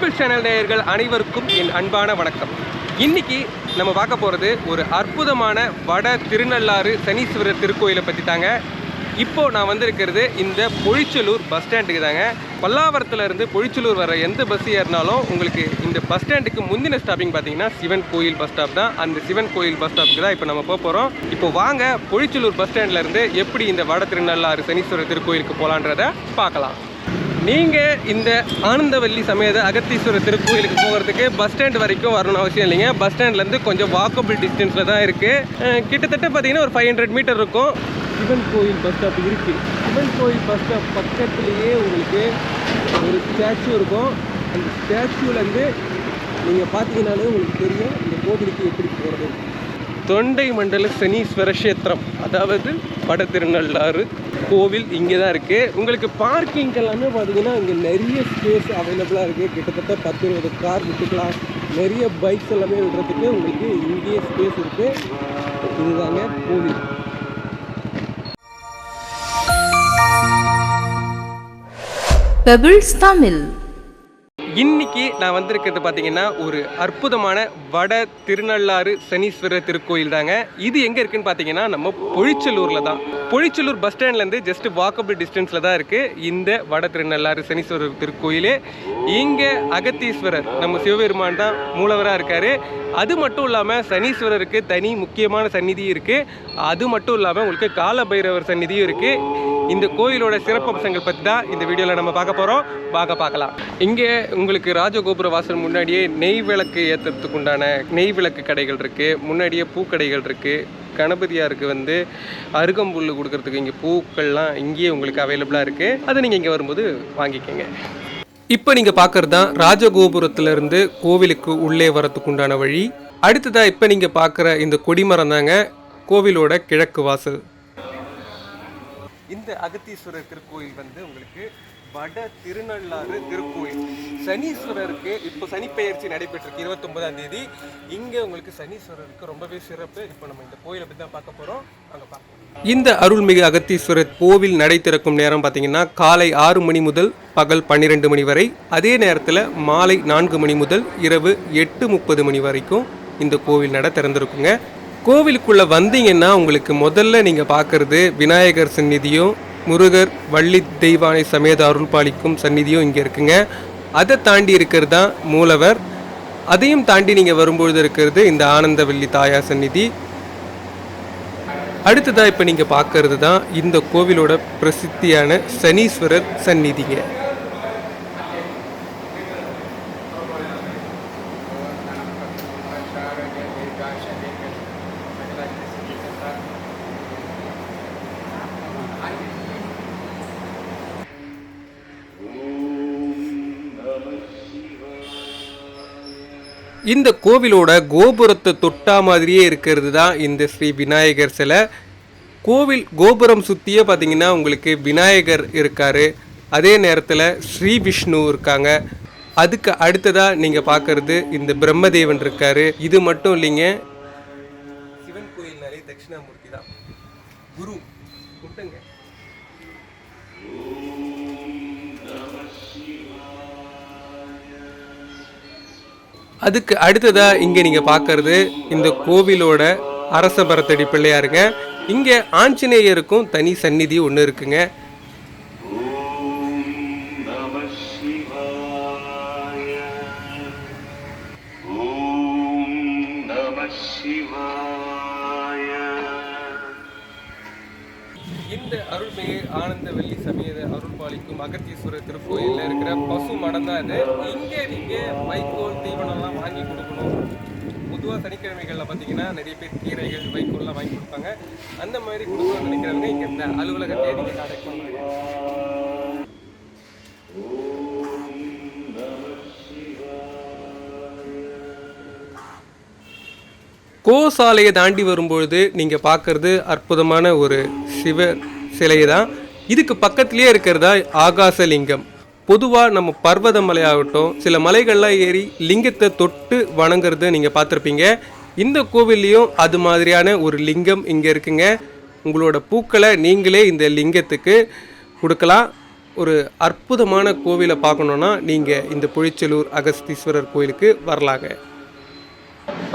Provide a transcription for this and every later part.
Triple channel நேயர்கள் அனைவருக்கும் என் அன்பான வணக்கம். இன்னைக்கு நம்ம பார்க்க போகிறது ஒரு அற்புதமான வட திருநள்ளாறு சனீஸ்வரர் திருக்கோயிலை பற்றி தாங்க. இப்போது நான் வந்திருக்கிறது இந்த பொழிச்சலூர் பஸ் ஸ்டாண்டுக்கு தாங்க. பல்லாவரத்துல இருந்து பொழிச்சலூர் வர எந்த பஸ் ஏறினாலும் உங்களுக்கு இந்த பஸ் ஸ்டாண்டுக்கு முந்தின ஸ்டாப்பிங் பார்த்தீங்கன்னா சிவன் கோயில் பஸ் ஸ்டாப் தான். அந்த சிவன் கோயில் பஸ் ஸ்டாப்புக்கு தான் இப்போ நம்ம போக போகிறோம் இப்போ வாங்க பொழிச்சலூர் பஸ் ஸ்டாண்ட்லேருந்து எப்படி இந்த வட திருநள்ளாறு சனீஸ்வரர் திருக்கோயிலுக்கு போகலான்றத பார்க்கலாம். நீங்கள் இந்த ஆனந்தவல்லி சமேத அகத்தீஸ்வரர் திருக்கோயிலுக்கு போகிறதுக்கு பஸ் ஸ்டாண்ட் வரைக்கும் வரணும்னு அவசியம் இல்லைங்க. பஸ் ஸ்டாண்ட்லேருந்து கொஞ்சம் வாக்கபிள் டிஸ்டன்ஸில் தான் இருக்குது கிட்டத்தட்ட பார்த்தீங்கன்னா ஒரு ஃபைவ் ஹண்ட்ரட் மீட்டர் இருக்கும். சிவன் கோயில் பஸ் ஸ்டாப் இருக்குது சிவன் கோயில் பஸ் ஸ்டாப் பக்கத்துலேயே உங்களுக்கு ஒரு ஸ்டாச்சு இருக்கும். அந்த ஸ்டாச்சுலேருந்து நீங்கள் பார்த்தீங்கன்னாலே உங்களுக்கு தெரியும் இந்த கோவிலுக்கு எப்படி போகிறது தொண்டை மண்டல சனீஸ்வர கஷேத்திரம் அதாவது வட கோவில் இங்கே தான் இருக்குது உங்களுக்கு பார்க்கிங் எல்லாமே பார்த்தீங்கன்னா இங்கே நிறைய ஸ்பேஸ் அவைலபிளாக இருக்குது கிட்டத்தட்ட பத்து இருபது கார் விட்டுக்கலாம் நிறைய பைக்ஸ் எல்லாமே விடுறதுக்கு உங்களுக்கு இங்கேயே ஸ்பேஸ் இருக்குது இதுதாங்க கோவில். பெபிள்ஸ் தமிழ் இன்னைக்கு நான் வந்திருக்கிறது பார்த்தீங்கன்னா ஒரு அற்புதமான வட திருநள்ளாறு சனீஸ்வரர் திருக்கோயில் தாங்க. இது எங்கே இருக்குன்னு பார்த்தீங்கன்னா நம்ம பொழிச்சலூரில் தான். பொழிச்சலூர் பஸ் ஸ்டாண்ட்லேருந்து ஜஸ்ட் வாக்கபிள் டிஸ்டன்ஸில் தான் இருக்குது இந்த வட திருநள்ளாறு சனீஸ்வரர் திருக்கோயில் இங்கே அகத்தீஸ்வரர் நம்ம சிவபெருமான் தான் மூலவராக இருக்கார். அது மட்டும் இல்லாமல் சனீஸ்வரருக்கு தனி முக்கியமான சந்நிதி இருக்குது அது மட்டும் இல்லாமல் உங்களுக்கு காலபைரவர் சந்நிதியும் இருக்குது இந்த கோயிலோட சிறப்பம்சங்கள் பற்றி தான் இந்த வீடியோவில் நம்ம பார்க்க போகிறோம் வாங்க பார்க்கலாம். இங்கே உங்களுக்கு ராஜகோபுர வாசல் முன்னாடியே நெய் விளக்கு ஏற்றுறதுக்கு உண்டான நெய் விளக்கு கடைகள் இருக்குது முன்னாடியே பூக்கடைகள் இருக்குது கணபதியாருக்கு வந்து அருகம்புல் கொடுக்கறதுக்கு இங்கே பூக்கள்லாம் இங்கேயே உங்களுக்கு அவைலபிளாக இருக்குது அதை நீங்கள் இங்கே வரும்போது வாங்கிக்கோங்க. இப்போ நீங்கள் பார்க்குறது தான் ராஜகோபுரத்துலேருந்து கோவிலுக்கு உள்ளே வரத்துக்குண்டான வழி. அடுத்ததாக இப்போ நீங்கள் பார்க்குற இந்த கொடிமரம் தாங்க கோவிலோட கிழக்கு வாசல். இந்த அகத்தீஸ்வரர் திருக்கோயில் வந்து உங்களுக்கு வட திருநள்ளாறு திருக்கோயில். சனீஸ்வரருக்கு இப்போ சனிப்பெயர்ச்சி நடைபெற்றிருக்கு இருபத்தொன்பதாம் தேதி. இங்கே உங்களுக்கு சனீஸ்வரருக்கு ரொம்பவே சிறப்பு. இப்போ நம்ம இந்த கோயிலை பற்றி தான் பார்க்க போகிறோம் அங்கே பார்க்கலாம். இந்த அருள்மிகு அகத்தீஸ்வரர் கோவில் நடை திறக்கும் நேரம் பார்த்தீங்கன்னா காலை ஆறு மணி முதல் பகல் பன்னிரெண்டு மணி வரை. அதே நேரத்தில் மாலை நான்கு மணி முதல் இரவு எட்டு முப்பது மணி வரைக்கும் இந்த கோவில் நட திறந்திருக்குங்க. கோவிலுக்குள்ளே வந்தீங்கன்னா உங்களுக்கு முதல்ல நீங்கள் பார்க்குறது விநாயகர் சந்நிதியும் முருகர் வள்ளி தெய்வானை சமேத அருள் பாலிக்கும் சந்நிதியும் இங்கே இருக்குங்க. அதை தாண்டி இருக்கிறது தான் மூலவர். அதையும் தாண்டி நீங்கள் வரும்பொழுது இருக்கிறது இந்த ஆனந்தவல்லி தாயார் சந்நிதி. அடுத்ததாக இப்போ நீங்கள் பார்க்கறது தான் இந்த கோவிலோட பிரசித்தியான சனீஸ்வரர் சந்நிதிங்க. இந்த கோவிலோட கோபுரத்தை தொட்டா மாதிரியே இருக்கிறது தான் இந்த ஸ்ரீ விநாயகர் சிலை. கோவில் கோபுரம் சுற்றியே பார்த்தீங்கன்னா உங்களுக்கு விநாயகர் இருக்கார். அதே நேரத்தில் ஸ்ரீ விஷ்ணு இருக்காங்க. அதுக்கு அடுத்ததாக நீங்கள் பார்க்குறது இந்த பிரம்மதேவன் இருக்கார். இது மட்டும் இல்லைங்க. சிவன் கோயில்னாலே தட்சிணாமூர்த்தி தான். குரு குட்டுங்க அதுக்கு அடுத்ததாக இங்கே நீங்கள் பார்க்கறது இந்த கோவிலோட அரச பரத்தடி பிள்ளையாருங்க இங்கே ஆஞ்சநேயருக்கும் தனி சந்நிதி ஒன்று இருக்குங்க. இந்த அருள்மிகு ஆனந்த வெள்ளி மகத்தீஸ்வரர் திருக்கோயிலில் இருக்கிற பசு மடம் தான் இது இங்கே நீங்கள் வைக்கோல் தீவனம்லாம் வாங்கி கொடுக்கணும். பொதுவாக சனிக்கிழமைகளில் பார்த்தீங்கன்னா நிறைய பேர் கீரைகள் வைக்கோல்லாம் வாங்கி கொடுப்பாங்க. அந்த மாதிரி கொடுக்கணும்னு நினைக்கிறவங்க இங்கே இந்த அலுவலகத்தை நீங்கள் கான்டாக்ட் கோசாலையை தாண்டி வரும்பொழுது நீங்கள் பார்க்குறது அற்புதமான ஒரு சிவ சிலை தான் இதுக்கு பக்கத்துலேயே இருக்கிறதா ஆகாசலிங்கம். பொதுவாக நம்ம பர்வத மலையாகட்டும் சில மலைகள்லாம் ஏறி லிங்கத்தை தொட்டு வணங்குறத நீங்கள் பார்த்துருப்பீங்க. இந்த கோவில்லையும் அது மாதிரியான ஒரு லிங்கம் இங்கே இருக்குங்க. உங்களோட பூக்களை நீங்களே இந்த லிங்கத்துக்கு கொடுக்கலாம். ஒரு அற்புதமான கோவிலை பார்க்கணுன்னா நீங்கள் இந்த புழிச்சலூர் அகஸ்தீஸ்வரர் கோயிலுக்கு வரலாங்க.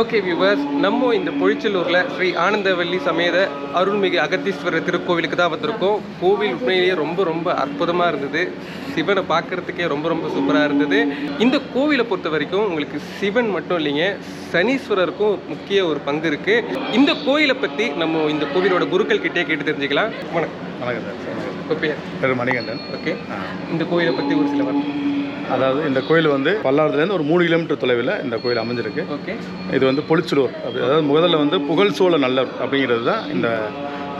ஓகே வியூவர்ஸ் நம்ம இந்த பொழிச்சலூரில் ஸ்ரீ ஆனந்தவல்லி சமேத அருள்மிகு அகத்தீஸ்வரர் திருக்கோவிலுக்கு தான் வந்திருக்கோம். கோவில் உண்மையிலேயே ரொம்ப ரொம்ப அற்புதமாக இருந்தது. சிவனை பார்க்குறதுக்கே ரொம்ப ரொம்ப சூப்பராக இருந்தது. இந்த கோவிலை பொறுத்த வரைக்கும் உங்களுக்கு சிவன் மட்டும் இல்லைங்க சனீஸ்வரருக்கும் முக்கிய ஒரு பங்கு இருக்குது இந்த கோயிலை பற்றி நம்ம இந்த கோவிலோட குருக்கள் கிட்டே கேட்டு தெரிஞ்சுக்கலாம். வணக்கம். வணக்கம் சார். பேர்? மணிகண்டன். ஓகே. இந்த கோயிலை பற்றி ஒரு சில வார்த்தை அதாவது இந்த கோயில் வந்து பல்லாவரத்துலேருந்து ஒரு மூணு கிலோமீட்டர் தொலைவில் இந்த கோயில் அமைஞ்சிருக்கு. ஓகே. இது வந்து பொலிச்சலூர் அப்படி அதாவது முதல்ல வந்து புகழ் சோழ நல்லர் அப்படிங்கிறது தான் இந்த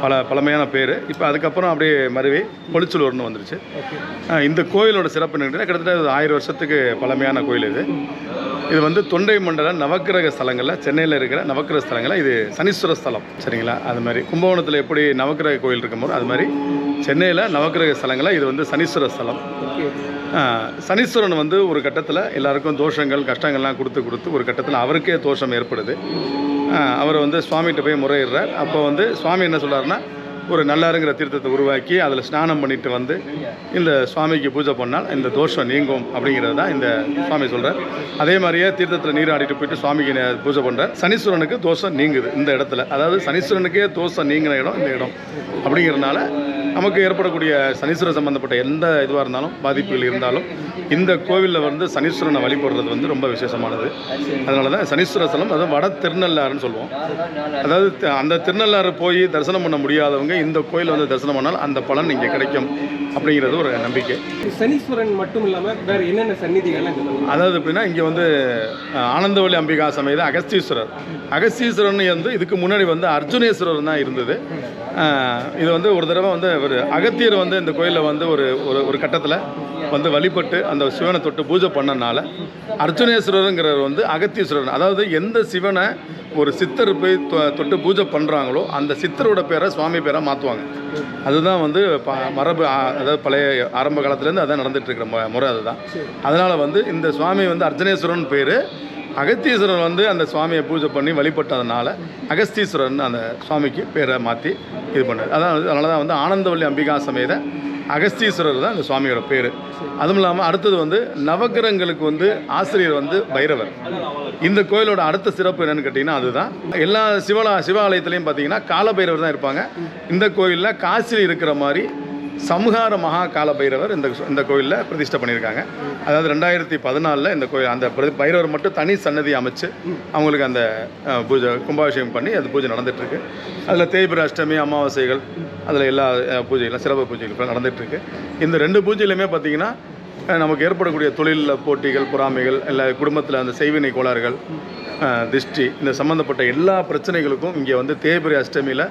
பல பழமையான பேர். இப்போ அதுக்கப்புறம் அப்படியே மருவி பொலிச்சலூர்னு வந்துருச்சு. இந்த கோயிலோட சிறப்பு என்னன்னா கிட்டத்தட்ட ஆயிரம் வருஷத்துக்கு பழமையான கோயில் இது. இது வந்து தொண்டை மண்டல நவக்கிரக ஸ்தலங்களில் சென்னையில் இருக்கிற நவக்கிரக ஸ்தலங்களில் இது சனீஸ்வர ஸ்தலம். சரிங்களா? அது மாதிரி கும்பகோணத்தில் எப்படி நவக்கிரக கோயில் இருக்கும்போது அது மாதிரி சென்னையில் நவக்கிரக ஸ்தலங்களில் இது வந்து சனீஸ்வர ஸ்தலம். சனீஸ்வரன் வந்து ஒரு கட்டத்தில் எல்லாருக்கும் தோஷங்கள் கஷ்டங்கள்லாம் கொடுத்து கொடுத்து ஒரு கட்டத்தில் அவருக்கே தோஷம் ஏற்படுது. அவர் வந்து சுவாமிகிட்ட போய் முறையிடுறார். அப்போ வந்து சுவாமி என்ன சொல்றாருன்னா ஒரு நல்லாருங்கிற தீர்த்தத்தை உருவாக்கி அதில் ஸ்நானம் பண்ணிட்டு வந்து இந்த சுவாமிக்கு பூஜை பண்ணால் இந்த தோஷம் நீங்கும் அப்படிங்கிறது தான் இந்த சுவாமி சொல்கிறார் அதே மாதிரியே தீர்த்தத்தில் நீராடிட்டு போயிட்டு சுவாமிக்கு பூஜை பண்ணுறார் சனீஸ்வரனுக்கு தோஷம் நீங்குது இந்த இடத்துல. அதாவது சனீஸ்வரனுக்கே தோஷம் நீங்கின இடம் இந்த இடம். அப்படிங்கிறதுனால நமக்கு ஏற்படக்கூடிய சனீஸ்வரர் சம்பந்தப்பட்ட எந்த இதுவாக இருந்தாலும் பாதிப்புகள் இருந்தாலும் இந்த கோவிலில் வந்து சனீஸ்வரனை வழிபடுறது வந்து ரொம்ப விசேஷமானது. அதனால தான் சனீஸ்வர ஸ்தலம் அதாவது வட திருநள்ளாறுன்னு சொல்லுவோம். அதாவது அந்த திருநள்ளாறு போய் தரிசனம் பண்ண முடியாதவங்க இந்த கோயில் வந்து தரிசனம் பண்ணால் அந்த பலன் இங்கே கிடைக்கும். அப்படிங்கிறது ஒரு நம்பிக்கை. சனீஸ்வரன் மட்டும் இல்லாமல் வேற என்னென்ன சந்நிதிகள்லாம்? அதாவது எப்படின்னா இங்கே வந்து அஹ், ஆனந்தவல்லி அம்பிகா சமேத அகஸ்தீஸ்வரர். அகஸ்தீஸ்வரன் வந்து இதுக்கு முன்னாடி வந்து அர்ஜுனேஸ்வரர் தான் இருந்தது. இது வந்து ஒரு தடவை வந்து ஒரு அகத்தியர் வந்து இந்த கோயிலில் வந்து ஒரு ஒரு கட்டத்தில் வந்து வழிபட்டு அந்த சிவனை தொட்டு பூஜை பண்ணனால அர்ஜுனேஸ்வரருங்கிறவர் வந்து அகத்தீஸ்வரர். அதாவது எந்த சிவனை ஒரு சித்தர் போய் தொ- தொட்டு பூஜை பண்ணுறாங்களோ அந்த சித்தரோட பேரை சுவாமி பேரை மாற்றுவாங்க அதுதான் வந்து ப மரபு அதாவது பழைய ஆரம்ப காலத்துலேருந்து அதான் நடந்துட்டு இருக்கிற மு- முறை அதுதான். அதனால் வந்து இந்த சுவாமி வந்து அர்ஜுனேஸ்வரன் பேர். அகஸ்தீஸ்வரர் வந்து அந்த சுவாமியை பூஜை பண்ணி வழிபட்டதுனால அகஸ்தீஸ்வரன் அந்த சுவாமிக்கு பேரை மாற்றி இது பண்ணார். அதான் அதனால தான் வந்து ஆனந்தவல்லி அம்பிகா சமேத அகஸ்தீஸ்வரர் தான் அந்த சுவாமியோட பேர். அதுவும் இல்லாமல் அடுத்தது வந்து நவகிரகங்களுக்கு வந்து ஆசிரியர் வந்து பைரவர். இந்த கோயிலோட அடுத்த சிறப்பு என்னன்னு கேட்டிங்கன்னா அதுதான். எல்லா சிவலா சிவாலயத்துலேயும் பார்த்தீங்கன்னா காலபைரவர் தான் இருப்பாங்க. இந்த கோயிலில் காசில் இருக்கிற மாதிரி சம்ஹார மகா கால பைரவர் இந்த இந்த கோயிலில் பிரதிஷ்டை பண்ணியிருக்காங்க. அதாவது ரெண்டாயிரத்தி பதினாலில் இந்த கோயில் அந்த பைரவர் மட்டும் தனி சன்னதி அமைச்சு அவங்களுக்கு அந்த பூஜை கும்பாபிஷேகம் பண்ணி அந்த பூஜை நடந்துகிட்ருக்கு அதில் தேய்பிர அஷ்டமி அமாவாசைகள் அதில் எல்லா பூஜைகளும் சிறப்பு பூஜைகள் நடந்துகிட்ருக்கு இந்த ரெண்டு பூஜையிலுமே பார்த்திங்கன்னா நமக்கு ஏற்படக்கூடிய தொழிலில் போட்டிகள் பொறாமைகள் இல்லை குடும்பத்தில் அந்த செய்வினை கோளாறுகள் திஷ்டி இந்த சம்மந்தப்பட்ட எல்லா பிரச்சனைகளுக்கும் இங்கே வந்து தேய்பிரி அஷ்டமியில்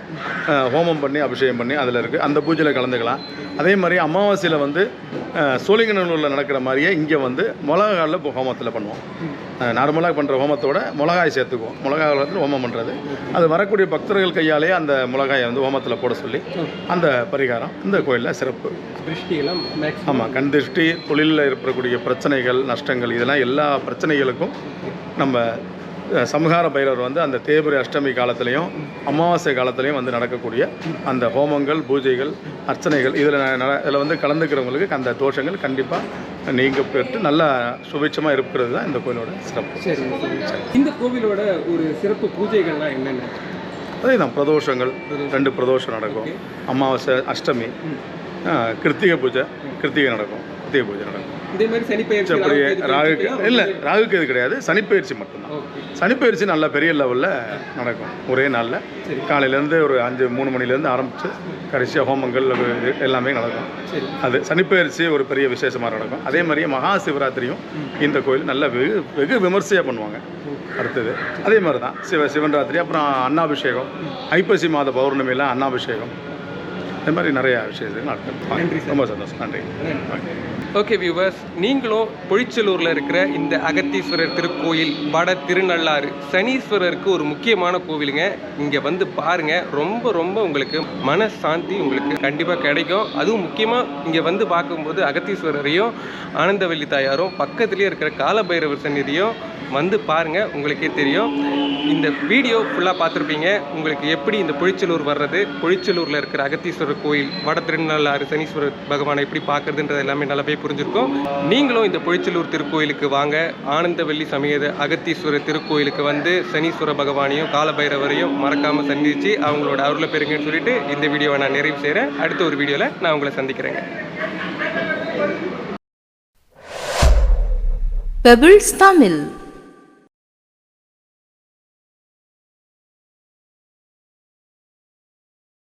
ஹோமம் பண்ணி அபிஷேகம் பண்ணி அதில் இருக்குது அந்த பூஜையில் கலந்துக்கலாம். அதே மாதிரி அமாவாசையில் வந்து சோழிங்கநல்லூரில் நடக்கிற மாதிரியே இங்கே வந்து மிளகாவில் இப்போ ஹோமத்தில் பண்ணுவோம். நார்மலாக பண்ணுற ஹோமத்தோட மிளகாய் சேர்த்துக்குவோம். மிளகாய் வந்து ஹோமம் பண்ணுறது அது வரக்கூடிய பக்தர்கள் கையாலேயே அந்த மிளகாயை வந்து ஹோமத்தில் போட சொல்லி அந்த பரிகாரம் இந்த கோயிலில் சிறப்பு. திருஷ்டியெல்லாம் ஆமாம் கண் திருஷ்டி தொழிலில் ஏற்படக்கூடிய பிரச்சனைகள் நஷ்டங்கள் இதெல்லாம் எல்லா பிரச்சனைகளுக்கும் நம்ம அஹ், சம்ஹார பைரவர் வந்து அந்த தேய்பிரை அஷ்டமி காலத்துலேயும் அமாவாசை காலத்துலேயும் வந்து நடக்கக்கூடிய அந்த ஹோமங்கள் பூஜைகள் அர்ச்சனைகள் இதில் இதில் வந்து கலந்துக்கிறவங்களுக்கு அந்த தோஷங்கள் கண்டிப்பாக நீங்க பெற்று நல்லா சுபிட்சமாக இருக்கிறது தான் இந்த கோயிலோட சிறப்பு. சரி. இந்த கோவிலோட ஒரு சிறப்பு பூஜைகள்லாம் என்னென்ன? அதே தான் பிரதோஷங்கள் ரெண்டு பிரதோஷம் நடக்கும். அமாவாசை அஷ்டமி கிருத்திகை பூஜை கிருத்திகை நடக்கும். கிருத்திகை பூஜை நடக்கும். இதே மாதிரி சனிப்பெயர்ச்சி அப்படி ராகு இல்லை ராகுக்கு இது கிடையாது. சனிப்பயிற்சி மட்டும்தான். சனிப்பயிற்சி நல்லா பெரிய லெவலில் நடக்கும். ஒரே நாளில். காலையிலேருந்து ஒரு அஞ்சு மூணு மணிலேருந்து ஆரம்பித்து கடைசியாக ஹோமங்கள் எல்லாமே நடக்கும். அது சனிப்பயிற்சி ஒரு பெரிய விசேஷமாக நடக்கும். அதே மாதிரியே மகா சிவராத்திரியும் இந்த கோயில் நல்ல வெகு வெகு விமர்சையாக பண்ணுவாங்க. அடுத்தது. அதே மாதிரி தான் சிவ சிவன் ராத்திரி அப்புறம் அன்னாபிஷேகம். ஐப்பசி மாத பௌர்ணமியில் அன்னாபிஷேகம். இந்த மாதிரி நிறைய விஷயங்கள் நடக்கும். ரொம்ப சந்தோஷம். நன்றி. ஓகே வியூவர்ஸ் நீங்களும் பொழிச்சலூரில் இருக்கிற இந்த அகத்தீஸ்வரர் திருக்கோயில் வட திருநள்ளாறு சனீஸ்வரருக்கு ஒரு முக்கியமான கோவிலுங்க. இங்கே வந்து பாருங்க ரொம்ப ரொம்ப உங்களுக்கு மனசாந்தி உங்களுக்கு கண்டிப்பாக கிடைக்கும். அதுவும் முக்கியமாக இங்கே வந்து பார்க்கும்போது அகத்தீஸ்வரரையும் ஆனந்தவல்லி தாயாரும் பக்கத்துலேயே இருக்கிற காலபைரவர் சன்னிதியும் வந்து பாருங்கள் உங்களுக்கே தெரியும். இந்த வீடியோ ஃபுல்லாக பார்த்துருப்பீங்க. உங்களுக்கு எப்படி இந்த பொழிச்சலூர் வர்றது பொழிச்சலூரில் இருக்கிற அகத்தீஸ்வரர் கோயில் வட திருநள்ளாறு சனீஸ்வரர் பகவானை எப்படி பார்க்குறதுன்றது எல்லாமே நல்லாவே புரிஞ்சிருக்கும். நீங்களும் இந்த பொழிச்சலூர் திருக்கோயிலுக்கு வாங்க. ஆனந்தவல்லி சமேத அகத்தீஸ்வரர் திருக்கோயிலுக்கு வந்து சனீஸ்வர பகவானையும் காலபைரவரையும் மறக்காமல் சந்திச்சு அவங்களோட அருளை பெறுங்கன்னு சொல்லிட்டு இந்த வீடியோவை நான் நிறைவு செய்கிறேன் அடுத்த ஒரு வீடியோவில் நான் உங்களை சந்திக்கிறேங்க. பெபிள்ஸ் தமிழ்